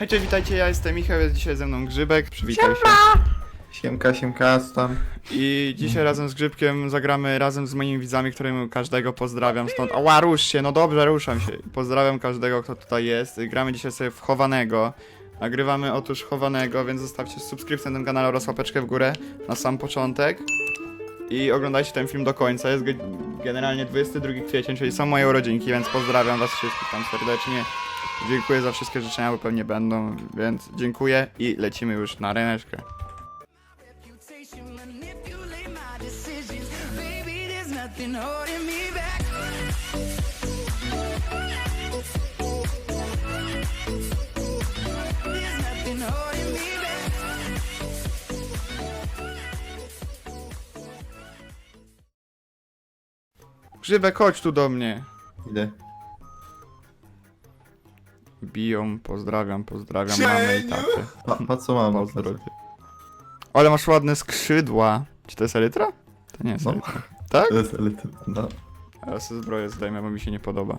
Hej, cześć, witajcie, ja jestem Michał, jest dzisiaj ze mną Grzybek, przywitaj się. Siemka, siemka, tam? I dzisiaj razem z Grzybkiem zagramy razem z moimi widzami, którym każdego pozdrawiam stąd. Ała, rusz się, no dobrze, ruszam się. Pozdrawiam każdego, kto tutaj jest. Gramy dzisiaj sobie w chowanego. Nagrywamy otóż chowanego, więc zostawcie subskrypcję na tym kanale oraz łapeczkę w górę na sam początek. I oglądajcie ten film do końca. Jest ge- generalnie 22 kwiecień, czyli są moje urodzinki, więc pozdrawiam was wszystkich tam serdecznie. Dziękuję za wszystkie życzenia, bo pewnie będą, więc dziękuję i lecimy już na ryneczkę. Grzybek, chodź tu do mnie. Idę. Biją, pozdrawiam, pozdrawiam mamę i tatę. Pa, pa co mam? Pozdro. Ale masz ładne skrzydła. Czy to jest elytra? To nie jest No. elytra. Tak? To jest elity. No. A ja sobie zbroję zdejmę, bo mi się nie podoba.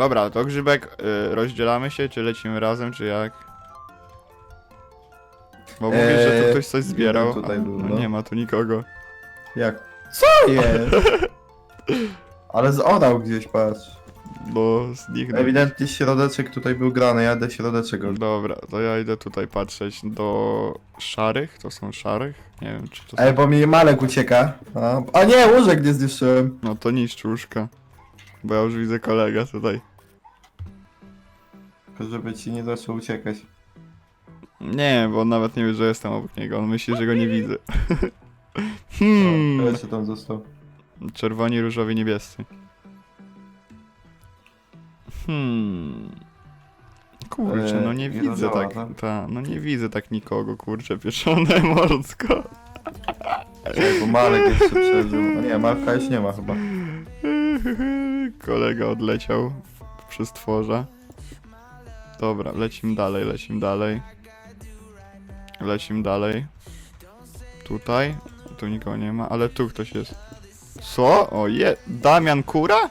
Dobra, to Grzybek, y, rozdzielamy się, czy lecimy razem, czy jak? Bo mówisz, że tu Eee, ktoś coś zbierał, tutaj a był, no nie ma tu nikogo. Jak? Co jest? Ale zorał gdzieś, patrz. Bo zniknął. Ewidentnie środeczek tutaj był grany, jadę środeczek. od- Dobra, to ja idę tutaj patrzeć do szarych, to są szarych? Nie wiem, czy to są... Ej, bo mi Malek ucieka. A, a nie, łóżek nie zniszczyłem. No to niszcz łóżka. Bo ja już widzę kolegę tutaj. Tylko żeby ci nie zaczął uciekać. Nie, bo on nawet nie wie, że jestem obok niego, on myśli, że go nie widzę. Hmm. hmm. Jeszcze tam został. Czerwoni, różowi, niebiescy. Hmm. Kurczę, no nie nie widzę zadziała, tak, tak? ta, no nie widzę tak nikogo, kurczę, pieczone mordko. Ej, bo Malek jeszcze przeżył. No nie, Malka już nie ma chyba. Kolega odleciał przez tworza. Dobra, lecimy dalej, lecimy dalej. Lecimy dalej. Tutaj. Tu nikogo nie ma, ale tu ktoś jest. Co? O je... Damian Kura?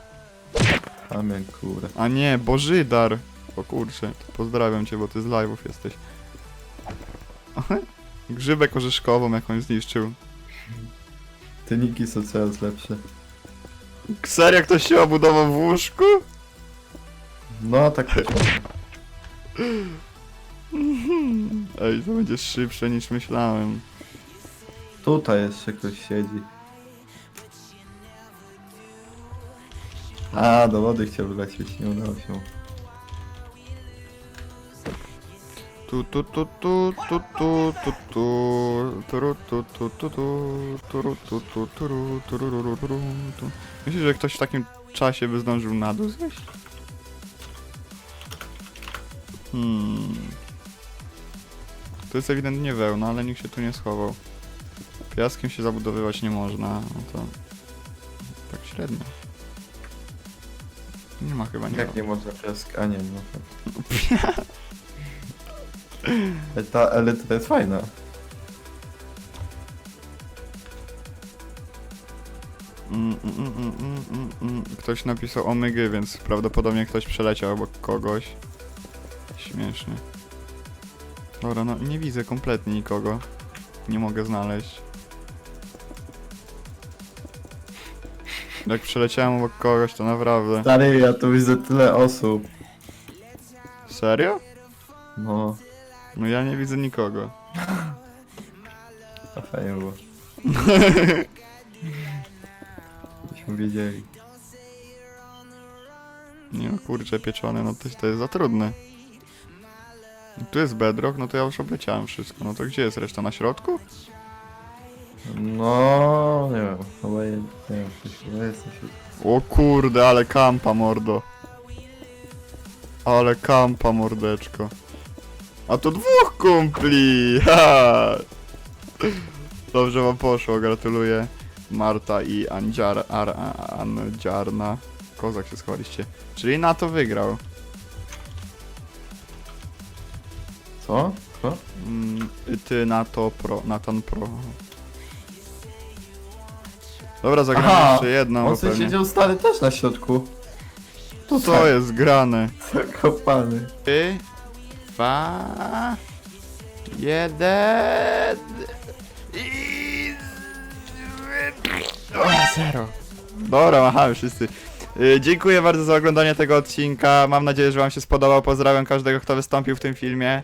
Amen, kurde. A nie, Bożydar. O kurczę, pozdrawiam cię, bo ty z live'ów jesteś. Grzybek orzeszkową jakąś zniszczył. Te niki są coraz lepsze. Serio ktoś się obudował w łóżku? No, tak. Ej, to będzie szybsze niż myślałem. Tutaj jeszcze ktoś siedzi. A, do wody chciał wlecieć, nie udało się. Tu tu tu tu tu tu tu tu turu tu tu tu tu turu tu tu turu turururu, turu, tu. Myślisz, że ktoś w takim czasie by zdążył na dół zejść? Hmm. To jest ewidentnie wełna, ale nikt się tu nie schował. Piaskiem się zabudowywać nie można, no to... Tak średnio. Nie ma chyba nikogo. Jak nie można piask... A nie, no. Ej, Ta elytra jest fajna. Mm, mm, mm, mm, mm, mm, mm. Ktoś napisał omygy, więc prawdopodobnie ktoś przeleciał obok kogoś. Śmiesznie. Dobra, no nie widzę kompletnie nikogo. Nie mogę znaleźć. Jak przeleciałem obok kogoś, to naprawdę. Stary, ja tu widzę tyle osób. Serio? No, No ja nie widzę nikogo. to fajnie było. Byśmy wiedzieli. Nie no, kurczę, pieczony, no to, to jest za trudne. Tu jest bedrock, no to ja już obleciałem wszystko. No to gdzie jest reszta? Na środku? No, nie wiem, chyba je, nie wiem, coś chyba jest na środku. O kurde, ale kampa mordo. Ale kampa mordeczko. A to dwóch kumpli! Ha! Dobrze wam poszło, gratuluję. Marta i Andziar, Ar, Andziarna. Kozak się schowaliście. Czyli na to wygrał. Co? Co? Mm, ty na to pro, Natan pro. Dobra, zagramy Aha, jeszcze jedną, On bo sobie pewnie. siedział stary też na środku. To co jest grane? Zakopany. Trzy, dwa, jeden i... O, zero. Dobra, machamy wszyscy. Y, Dziękuję bardzo za oglądanie tego odcinka. Mam nadzieję, że wam się spodobał. Pozdrawiam każdego, kto wystąpił w tym filmie.